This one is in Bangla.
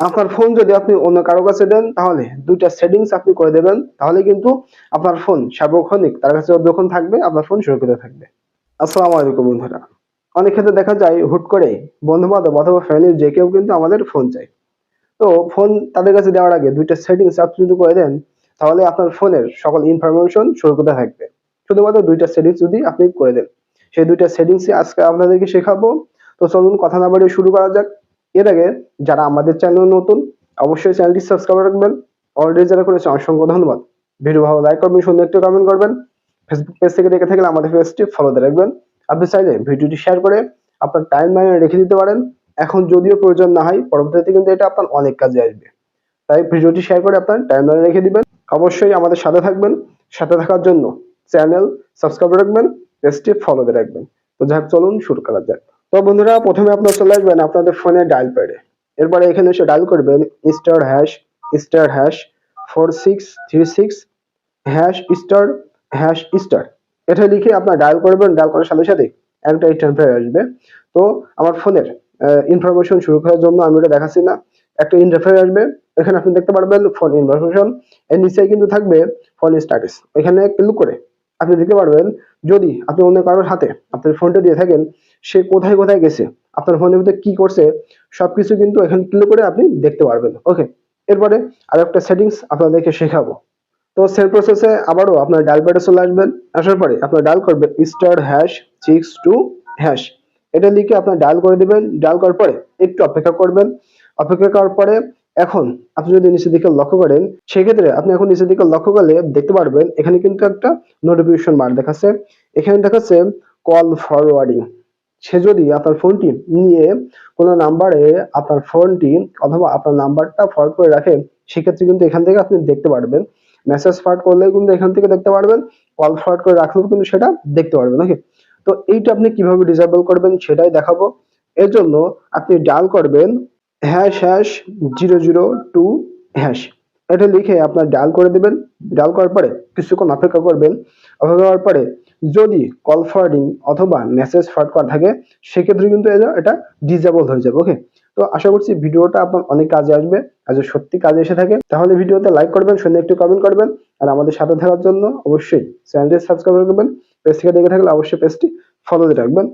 আপনার ফোন যদি আপনি অন্য কারও কাছে দেন, তাহলে দুইটা সেটিংস আপনি করে দেবেন। তাহলে কিন্তু আপনার ফোন সার্বক্ষণিক তার কাছে যখন থাকবে, আপনার ফোন সুরক্ষিত থাকবে। আসসালামু আলাইকুম বন্ধুরা। অনেক ক্ষেত্রে দেখা যায়, হুট করে বন্ধু বান্ধব অথবা ফ্যামিলির যে কেউ কিন্তু আমাদের ফোন চাই তো ফোন তাদের কাছে দেওয়ার আগে দুইটা সেটিংস আপনি যদি করে দেন, তাহলে আপনার ফোনের সকল ইনফরমেশন সুরক্ষিত থাকবে। শুধুমাত্র দুইটা সেটিংস যদি আপনি করে দেন। সেই দুইটা সেটিংস আজকে আপনাদেরকে শেখাবো। তো চলুন কথা না বাড়িয়ে শুরু করা যাক। এর আগে যারা আমাদের চ্যানেল নতুন, অবশ্যই চ্যানেলটি সাবস্ক্রাইব রাখবেন। অলরেডি যারা করেছে, অসংখ্য ধন্যবাদ। ভিডিও ভালো লাইক করবেন, সুন্দর একটু কমেন্ট করবেন। ফেসবুক পেজ থেকে দেখে থাকলে আমাদের পেজটি ফলোতে রাখবেন। আপনি চাইলে ভিডিওটি শেয়ার করে আপনার টাইম লাইনে রেখে দিতে পারেন। এখন যদিও প্রয়োজন না হয়, পরবর্তীতে কিন্তু এটা আপনার অনেক কাজে আসবে। তাই ভিডিওটি শেয়ার করে আপনার টাইম লাইনে রেখে দিবেন। অবশ্যই আমাদের সাথে থাকবেন। সাথে থাকার জন্য চ্যানেল সাবস্ক্রাইব রাখবেন পেজটি ফলোতে রাখবেন। তো যাক চলুন শুরু করা যাক। তো বন্ধুরা, প্রথমে আপনার চলে আসবেন আপনাদের ফোনে ডায়াল প্যাডে এরপরে এখানে এসে ডায়াল করবেন star hash star hash four six three six hash star hash star এটা লিখে আপনার ডায়াল করবেন ডায়াল করার সাথে সাথে একটা ইন্টারফেয়ার আসবে। তো আমার ফোনের ইনফরমেশন শুরু করার জন্য আমি এটা দেখাচ্ছি না। একটা ইন্টারফেয়ার আসবে, এখানে আপনি দেখতে পারবেন ফোন ইনফরমেশন এর নিচে কিন্তু থাকবে ফোন স্ট্যাটাস এখানে ক্লিক করে আপনি দেখতে পারবেন যদি আপনি অন্য কারোর হাতে আপনার ফোনটা দিয়ে থাকেন, সে কোথায় কোথায় গেছে, আপনার ফোনের ভিতরে কি করছে, সবকিছু কিন্তু এখানে ক্লিক করে আপনি দেখতে পারবেন। ওকে এরপরে আর একটা সেটিংস আপনাদেরকে শেখাবো। তো সেম প্রসেসে আবারও আপনার ডায়াল প্যাডে চলে আসবেন আসার পরে আপনার ডায়াল করবেন star hash six two hash এটা লিখে আপনার ডায়াল করে দিবেন। ডায়াল করার পরে একটু অপেক্ষা করবেন। অপেক্ষা করার পরে এখন আপনি যদি নিচের দিকে লক্ষ্য করেন, সেক্ষেত্রে আপনি এখন নিচের দিকে লক্ষ্য করলে দেখতে পারবেন, এখানে কিন্তু একটা নোটিফিকেশন বার দেখাচ্ছে। এখানে দেখাচ্ছে কল ফরওয়ার্ডিং সে যদি আপনার ফোনটি নিয়ে কোনো নাম্বারে আপনার ফোনটি অথবা আপনার নাম্বারটা ফরওয়ার্ড করে রাখে, সেক্ষেত্রে কিন্তু এখান থেকে আপনি দেখতে পারবেন। মেসেজ ফরওয়ার্ড করলে কিন্তু এখান থেকে দেখতে পারবেন কল ফরওয়ার্ড করে রাখলেও কিন্তু সেটা দেখতে পারবেন ওকে তো এইটা আপনি কীভাবে ডিসেবল করবেন সেটাই দেখাবো। এর জন্য আপনি ডায়াল করবেন hash hash zero zero two hash এটা লিখে আপনার ডায়াল করে দিবেন। ডায়াল করার পরে কিছুক্ষণ অপেক্ষা করবেন। অপেক্ষা করার পরে যদি কল ফরওয়ার্ডিং অথবা মেসেজ ফরওয়ার্ড করা থাকে, সেক্ষেত্রে কিন্তু এটা- ডিসেবল হয়ে যাবে ওকে তো আশা করছি ভিডিওটা আপনার অনেক কাজে আসবে। আর যদি সত্যি কাজে এসে থাকে। তাহলে ভিডিওতে লাইক করবেন সুন্দর একটু কমেন্ট করবেন। আর আমাদের সাথে থাকার জন্য অবশ্যই চ্যানেলটি সাবস্ক্রাইব করবেন পেজ থেকে দেখে থাকলে অবশ্যই পেজটি ফলো দিয়ে রাখবেন।